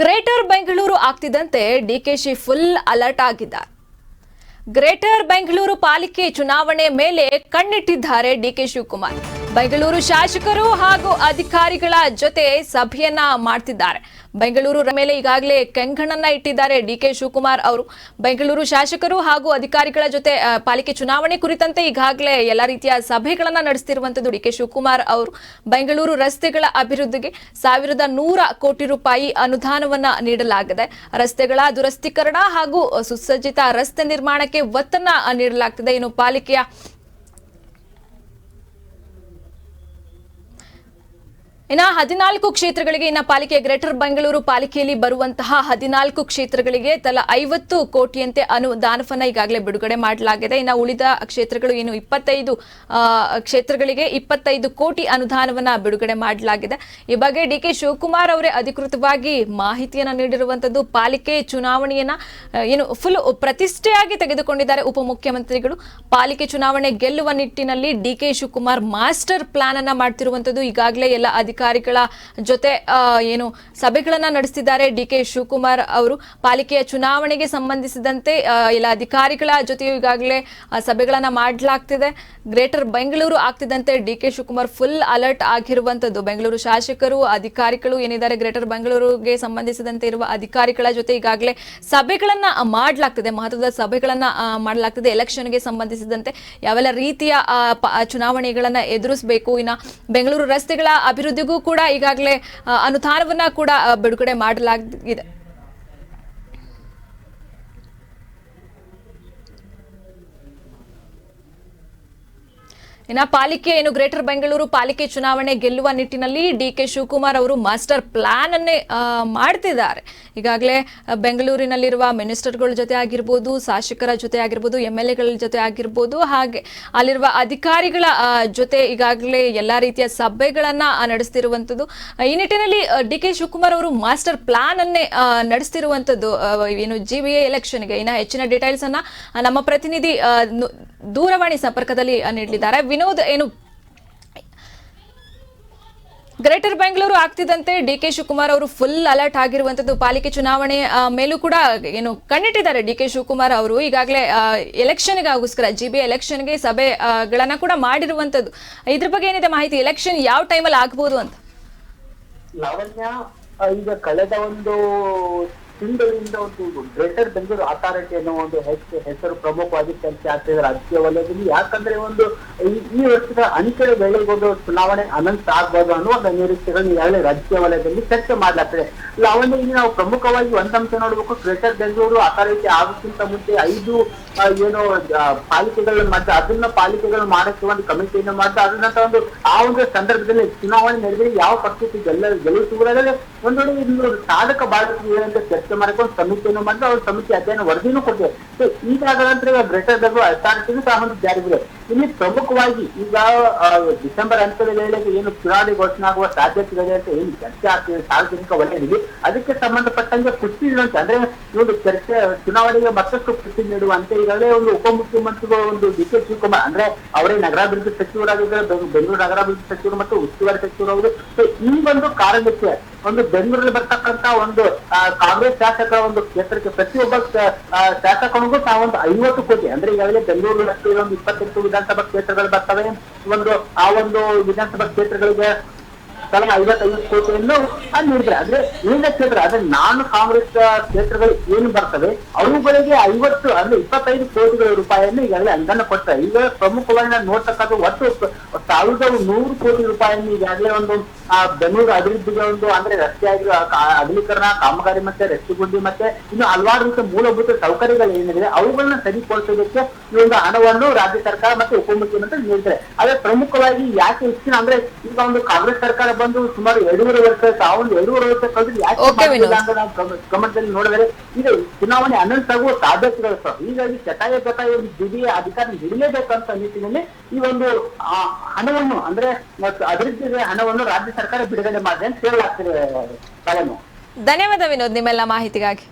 Greater Bengaluru ಆಗ್ತಿದ್ದಂತೆ DKShi full alert ಆಗಿದ್ದಾರೆ. Greater Bengaluru ಪಾಲಿಕೆ ಚುನಾವಣೆ ಮೇಲೆ ಕಣ್ಣಿಟ್ಟಿದ್ದಾರೆ ಡಿಕೆ ಶಿವಕುಮಾರ್. ಬೆಂಗಳೂರು ಶಾಸಕರು ಹಾಗೂ ಅಧಿಕಾರಿಗಳ ಜೊತೆ ಸಭೆಯನ್ನ ಮಾಡ್ತಿದ್ದಾರೆ. ಬೆಂಗಳೂರು ಮೇಲೆ ಈಗಾಗಲೇ ಕೆಂಗಣ್ಣನ್ನ ಇಟ್ಟಿದ್ದಾರೆ ಡಿ ಕೆ ಶಿವಕುಮಾರ್ ಅವರು. ಬೆಂಗಳೂರು ಶಾಸಕರು ಹಾಗೂ ಅಧಿಕಾರಿಗಳ ಜೊತೆ ಪಾಲಿಕೆ ಚುನಾವಣೆ ಕುರಿತಂತೆ ಈಗಾಗಲೇ ಎಲ್ಲ ರೀತಿಯ ಸಭೆಗಳನ್ನ ನಡೆಸ್ತಿರುವಂತದ್ದು ಡಿಕೆ ಶಿವಕುಮಾರ್ ಅವರು. ಬೆಂಗಳೂರು ರಸ್ತೆಗಳ ಅಭಿವೃದ್ಧಿಗೆ ಸಾವಿರದ ನೂರ ಕೋಟಿ ರೂಪಾಯಿ ಅನುದಾನವನ್ನ ನೀಡಲಾಗಿದೆ. ರಸ್ತೆಗಳ ದುರಸ್ತೀಕರಣ ಹಾಗೂ ಸುಸಜ್ಜಿತ ರಸ್ತೆ ನಿರ್ಮಾಣಕ್ಕೆ ಒತ್ತನ್ನ ನೀಡಲಾಗ್ತದೆ. ಇನ್ನು ಪಾಲಿಕೆಯ ಇನ್ನ ಹದಿನಾಲ್ಕು ಕ್ಷೇತ್ರಗಳಿಗೆ ಇನ್ನ ಪಾಲಿಕೆ, ಗ್ರೇಟರ್ ಬೆಂಗಳೂರು ಪಾಲಿಕೆಯಲ್ಲಿ ಬರುವಂತಹ ಹದಿನಾಲ್ಕು ಕ್ಷೇತ್ರಗಳಿಗೆ ತಲಾ ಐವತ್ತು ಕೋಟಿಯಂತೆ ಅನುದಾನವನ್ನ ಈಗಾಗಲೇ ಬಿಡುಗಡೆ ಮಾಡಲಾಗಿದೆ. ಇನ್ನು ಉಳಿದ ಕ್ಷೇತ್ರಗಳು ಏನು ಇಪ್ಪತ್ತೈದು ಕ್ಷೇತ್ರಗಳಿಗೆ ಇಪ್ಪತ್ತೈದು ಕೋಟಿ ಅನುದಾನವನ್ನ ಬಿಡುಗಡೆ ಮಾಡಲಾಗಿದೆ. ಈ ಬಗ್ಗೆ ಡಿ ಕೆ ಶಿವಕುಮಾರ್ ಅವರೇ ಅಧಿಕೃತವಾಗಿ ಮಾಹಿತಿಯನ್ನ ನೀಡಿರುವಂತದ್ದು ಪಾಲಿಕೆ ಚುನಾವಣೆಯನ್ನ ಏನು ಫುಲ್ ಪ್ರತಿಷ್ಠೆಯಾಗಿ ತೆಗೆದುಕೊಂಡಿದ್ದಾರೆ ಉಪಮುಖ್ಯಮಂತ್ರಿಗಳು. ಪಾಲಿಕೆ ಚುನಾವಣೆ ಗೆಲ್ಲುವ ನಿಟ್ಟಿನಲ್ಲಿ D K Shivakumar master plan ಅನ್ನ ಮಾಡ್ತಿರುವಂತದ್ದು ಈಗಾಗಲೇ ಎಲ್ಲ ಅಧಿಕಾರಿಗಳ ಜೊತೆ ಏನು ಸಭೆಗಳನ್ನ ನಡೆಸ್ತಿದ್ದಾರೆ. ಡಿ ಕೆ ಶಿವಕುಮಾರ್ ಅವರು ಪಾಲಿಕೆಯ ಚುನಾವಣೆಗೆ ಸಂಬಂಧಿಸಿದಂತೆ ಎಲ್ಲ ಅಧಿಕಾರಿಗಳ ಜೊತೆಯೂ ಈಗಾಗಲೇ ಸಭೆಗಳನ್ನ ಮಾಡಲಾಗ್ತಿದೆ. Greater Bengaluru ಆಗ್ತಿದ್ದಂತೆ D K Shivakumar full alert ಆಗಿರುವಂತದ್ದು. ಬೆಂಗಳೂರು ಶಾಸಕರು, ಅಧಿಕಾರಿಗಳು ಏನಿದ್ದಾರೆ, ಗ್ರೇಟರ್ ಬೆಂಗಳೂರಿಗೆ ಸಂಬಂಧಿಸಿದಂತೆ ಇರುವ ಅಧಿಕಾರಿಗಳ ಜೊತೆ ಈಗಾಗಲೇ ಸಭೆಗಳನ್ನ ಮಾಡಲಾಗ್ತಿದೆ. ಮಹತ್ವದ ಸಭೆಗಳನ್ನ ಮಾಡಲಾಗ್ತಿದೆ. ಎಲೆಕ್ಷನ್ಗೆ ಸಂಬಂಧಿಸಿದಂತೆ ಯಾವೆಲ್ಲ ರೀತಿಯ ಚುನಾವಣೆಗಳನ್ನ ಎದುರಿಸಬೇಕು. ಇನ್ನ ಬೆಂಗಳೂರು ರಸ್ತೆಗಳ ಅಭಿವೃದ್ಧಿಗೂ ಕೂಡ ಈಗಾಗಲೇ ಅನುದಾನವನ್ನ ಕೂಡ ಬಿಡುಗಡೆ ಮಾಡಲಾಗಿದೆ. ಇನ್ನ ಪಾಲಿಕೆ ಏನು ಗ್ರೇಟರ್ ಬೆಂಗಳೂರು ಪಾಲಿಕೆ ಚುನಾವಣೆ ಗೆಲ್ಲುವ ನಿಟ್ಟಿನಲ್ಲಿ ಡಿ ಕೆ ಶಿವಕುಮಾರ್ ಅವರು ಮಾಸ್ಟರ್ ಪ್ಲಾನ್ ಅನ್ನೇ ಮಾಡ್ತಿದ್ದಾರೆ. ಈಗಾಗಲೇ ಬೆಂಗಳೂರಿನಲ್ಲಿರುವ ಮಿನಿಸ್ಟರ್ಗಳ ಜೊತೆ ಆಗಿರ್ಬೋದು, ಶಾಸಕರ ಜೊತೆ ಆಗಿರ್ಬೋದು ಎಂ ಎಲ್ ಎಗಳ ಜೊತೆ ಆಗಿರ್ಬೋದು, ಹಾಗೆ ಅಲ್ಲಿರುವ ಅಧಿಕಾರಿಗಳ ಜೊತೆ ಈಗಾಗಲೇ ಎಲ್ಲ ರೀತಿಯ ಸಭೆಗಳನ್ನ ನಡೆಸ್ತಿರುವಂಥದ್ದು. ಈ ನಿಟ್ಟಿನಲ್ಲಿ ಡಿ ಕೆ ಶಿವಕುಮಾರ್ ಅವರು ಮಾಸ್ಟರ್ ಪ್ಲಾನ್ ಅನ್ನೇ ನಡೆಸ್ತಿರುವಂಥದ್ದು. ಏನು ಜಿ ಬಿ ಎ ಎಲೆಕ್ಷನ್ಗೆ ಇನ್ನ ಹೆಚ್ಚಿನ ಡೀಟೇಲ್ಸ್ ಅನ್ನ ನಮ್ಮ ಪ್ರತಿನಿಧಿ ದೂರವಾಣಿ ಸಂಪರ್ಕದಲ್ಲಿ ನೀಡಲಿದ್ದಾರೆ. ವಿನೋದ್ ಏನು? ಗ್ರೇಟರ್ ಬೆಂಗಳೂರು ಆಗ್ತಿದ್ದಂತೆ ಡಿ ಕೆ ಶಿವಕುಮಾರ್ ಅವರು ಫುಲ್ ಅಲರ್ಟ್ ಆಗಿರುವಂತದ್ದು ಪಾಲಿಕೆ ಚುನಾವಣೆ ಮೇಲೂ ಕೂಡ ಏನು ಕಣ್ಣಿಟ್ಟಿದ್ದಾರೆ ಡಿ ಕೆ ಶಿವಕುಮಾರ್ ಅವರು. ಈಗಾಗಲೇ ಎಲೆಕ್ಷನ್ಗೋಸ್ಕರ ಜಿ ಬಿ ಎಲೆಕ್ಷನ್ಗೆ ಸಭೆಗಳನ್ನ ಗಳನ್ನ ಕೂಡ ಮಾಡಿರುವಂತದ್ದು. ಇದ್ರ ಬಗ್ಗೆ ಏನಿದೆ ಮಾಹಿತಿ? ಎಲೆಕ್ಷನ್ ಯಾವ ಟೈಮಲ್ಲಿ ಆಗ್ಬೋದು ಅಂತ? ಲಾವಣ್ಯ ಈಗ ಕಳೆದ ಒಂದು ತಿಂಗಳಿಂದ ಒಂದು ಗ್ರೇಟರ್ ಬೆಂಗಳೂರು ಅಥಾರಿಟಿ ಅನ್ನೋ ಒಂದು ಹೆಸರು ಹೆಸರು ಪ್ರಮುಖವಾಗಿ ಚರ್ಚೆ ಆಗ್ತಿದೆ ರಾಜಕೀಯ ವಲಯದಲ್ಲಿ. ಯಾಕಂದ್ರೆ ಒಂದು ಈ- ವರ್ಷದ ಅಂತ್ಯದ ವೇಳೆಗೆ ಒಂದು ಚುನಾವಣೆ ಅನಂತ ಆಗ್ಬೋದು ಅನ್ನೋ ಒಂದು ನಿರೀಕ್ಷೆಗಳನ್ನು ಈಗಾಗಲೇ ರಾಜಕೀಯ ವಲಯದಲ್ಲಿ ಚರ್ಚೆ ಮಾಡ್ಲಾಗ್ತದೆ. ಅವನ್ನ ಇಲ್ಲಿ ನಾವು ಪ್ರಮುಖವಾಗಿ ಒಂದಂಶ ನೋಡ್ಬೇಕು. ಗ್ರೇಟರ್ ಬೆಂಗಳೂರು ಅಥಾರಿಟಿ ಆಗೋಕ್ಕಿಂತ ಮುಂಚೆ ಐದು ಏನು ಪಾಲಿಕೆಗಳನ್ನ ಮಾಡ್ತಾ, ಅದನ್ನ ಪಾಲಿಕೆಗಳು ಮಾಡಕ್ಕೆ ಒಂದು ಕಮಿಟಿಯನ್ನು ಮಾಡ್ತಾ, ಅದನ್ನ ಒಂದು ಆ ಒಂದು ಸಂದರ್ಭದಲ್ಲಿ ಚುನಾವಣೆ ನಡೆದರೆ ಯಾವ ಪಕ್ಷಕ್ಕೆ ಗೆಲ್ಲ ಗೆಲುವು ಸಿಗುವುದಾಗಲೇ ಒಂದು ವೇಳೆ ಇದು ಸಾಧಕ ಬಾಧಕ ಅಂತ ಚರ್ಚೆ ಮಾಡ್ಕೊಂಡು ಸಮಿತಿಯನ್ನು ಮಾಡಿದ್ರೆ ಅವ್ರ ಸಮಿತಿ ಅಧ್ಯಯನ ವರದಿನೂ ಕೊಟ್ಟಿದೆ ಸೊ ಈಗಾದ ನಂತರ ಗ್ರೇಟರ್ ಬೆಂಗಳೂರು ಅಥಾರಿಟಿನೂ ಸಹ ಒಂದು ಜಾರಿಗಿದೆ ಇಲ್ಲಿ ಪ್ರಮುಖವಾಗಿ ಈಗ ಡಿಸೆಂಬರ್ ಅಂತ್ಯದ ವೇಳೆಗೆ ಏನು ಚುನಾವಣೆ ಘೋಷಣೆ ಆಗುವ ಸಾಧ್ಯತೆಗಳಿದೆ ಅಂತ ಏನು ಚರ್ಚೆ ಆಗ್ತಿದೆ, ಸಾರ್ವಜನಿಕ ವಲಯದಲ್ಲಿ. ಅದಕ್ಕೆ ಸಂಬಂಧಪಟ್ಟಂಗೆ ಪುಷ್ಟಿ ನೀಡುವಂತೆ ಅಂದ್ರೆ ಇವರು ಚರ್ಚೆ, ಚುನಾವಣೆಗೆ ಮತ್ತಷ್ಟು ಪುಷ್ಟಿ ನೀಡುವಂತೆ ಈಗಾಗಲೇ ಒಂದು ಉಪಮುಖ್ಯಮಂತ್ರಿಗಳು ಒಂದು ಡಿ ಕೆ ಶಿವಕುಮಾರ್ ಅಂದ್ರೆ ಅವರೇ ನಗರಾಭಿವೃದ್ಧಿ ಸಚಿವರಾಗಿದ್ದಾರೆ ಬೆಂಗ್- ಬೆಂಗಳೂರು ನಗರಾಭಿವೃದ್ಧಿ ಸಚಿವರು ಮತ್ತು ಉಸ್ತುವಾರಿ ಸಚಿವರು ಅವರು ಈ ಒಂದು ಕಾರಣಕ್ಕೆ ಒಂದು ಬೆಂಗಳೂರಲ್ಲಿ ಬರ್ತಕ್ಕಂತ ಒಂದು ಕಾಂಗ್ರೆಸ್ ಶಾಸಕರ ಒಂದು ಕ್ಷೇತ್ರಕ್ಕೆ ಪ್ರತಿಯೊಬ್ಬ ಶಾಸಕನಿಗೂ ಒಂದು ಐವತ್ತು ಕೋಟಿ, ಅಂದ್ರೆ ಈಗಾಗಲೇ ಬೆಂಗಳೂರು ಒಂದು ಇಪ್ಪತ್ತೆಂಟು ವಿಧಾನಸಭಾ ಕ್ಷೇತ್ರಗಳು ಬರ್ತವೆ. ಒಂದು, ಆ ಒಂದು ವಿಧಾನಸಭಾ ಕ್ಷೇತ್ರಗಳಿಗೆ ತಲಾ ಐವತ್ತೈದು ಕೋಟಿಯನ್ನು ಅಲ್ಲಿ ನೀಡಿದ್ರೆ. ಅಂದ್ರೆ ವಿವಿಧ ಕ್ಷೇತ್ರ ಅಂದ್ರೆ ನಾನು ಕಾಂಗ್ರೆಸ್ ಕ್ಷೇತ್ರಗಳು ಏನು ಬರ್ತವೆ ಅವುಗಳಿಗೆ ಐವತ್ತು ಅಂದ್ರೆ ಇಪ್ಪತ್ತೈದು ಕೋಟಿಗಳ ರೂಪಾಯಿಯನ್ನು ಈಗಾಗಲೇ ಅನುದಾನ ಕೊಡ್ತಾರೆ. ಈಗ ಪ್ರಮುಖವಾಗಿ ನಾನು ನೋಡ್ತಕ್ಕಂಥ ಒಟ್ಟು ಸಾವಿರದ ನೂರು ಕೋಟಿ ರೂಪಾಯಿಯನ್ನು ಈಗಾಗಲೇ ಒಂದು ಆ, ಬೆಂಗಳೂರು ಅಭಿವೃದ್ಧಿಗೆ ಒಂದು ಅಂದ್ರೆ ರಸ್ತೆ ಆಗಿ ಕಾ- ಅಗಲೀಕರಣ ಕಾಮಗಾರಿ ಮತ್ತೆ ರಸ್ತೆ ಗುಂಡಿ ಮತ್ತೆ ಇನ್ನು ಹಲವಾರು ರೀತಿಯ ಮೂಲಭೂತ ಸೌಕರ್ಯಗಳು ಏನಿದೆ ಅವುಗಳನ್ನ ಸರಿಪಡಿಸೋದಕ್ಕೆ ಈ ಒಂದು ಹಣವನ್ನು ರಾಜ್ಯ ಸರ್ಕಾರ ಮತ್ತೆ ಉಪಮುಖ್ಯಮಂತ್ರಿ ನೀಡ್ತಾರೆ ಆದ್ರೆ ಪ್ರಮುಖವಾಗಿ ಯಾಕೆ ಹೆಚ್ಚಿನ ಅಂದ್ರೆ ಈಗ ಒಂದು ಕಾಂಗ್ರೆಸ್ ಸರ್ಕಾರ ಬಂದು ಸುಮಾರು ಎರಡೂವರೆ ವರ್ಷ ತಾವು ಎರಡೂವರೆ ವರ್ಷ ಕಳೆದ್ರೆ ಯಾಕೆ. ಅಂತ ನಾವು ಗಮನದಲ್ಲಿ ನೋಡಿದರೆ ಇದು ಚುನಾವಣೆ ಅನಂತ ಆಗುವ ಸಾಧ್ಯತೆಗಳು ಸರ್. ಹೀಗಾಗಿ ಚಟಾಯ ಒಂದು ಬಿಡಿ ಅಧಿಕಾರ ಹಿಡಿಯಲೇಬೇಕಂತ ನಿಟ್ಟಿನಲ್ಲಿ ಈ ಒಂದು ಆ, ಹಣವನ್ನು ಅಂದ್ರೆ ಅಭಿವೃದ್ಧಿಗೆ ಹಣವನ್ನು ರಾಜ್ಯ ಸರ್ಕಾರ ಬಿಡುಗಡೆ ಮಾಡಿದೆ ಅಂತ ಹೇಳಲಾಗ್ತದೆ ಧನ್ಯವಾದ ವಿನೋದ್ ನಿಮ್ಮೆಲ್ಲ ಮಾಹಿತಿಗಾಗಿ.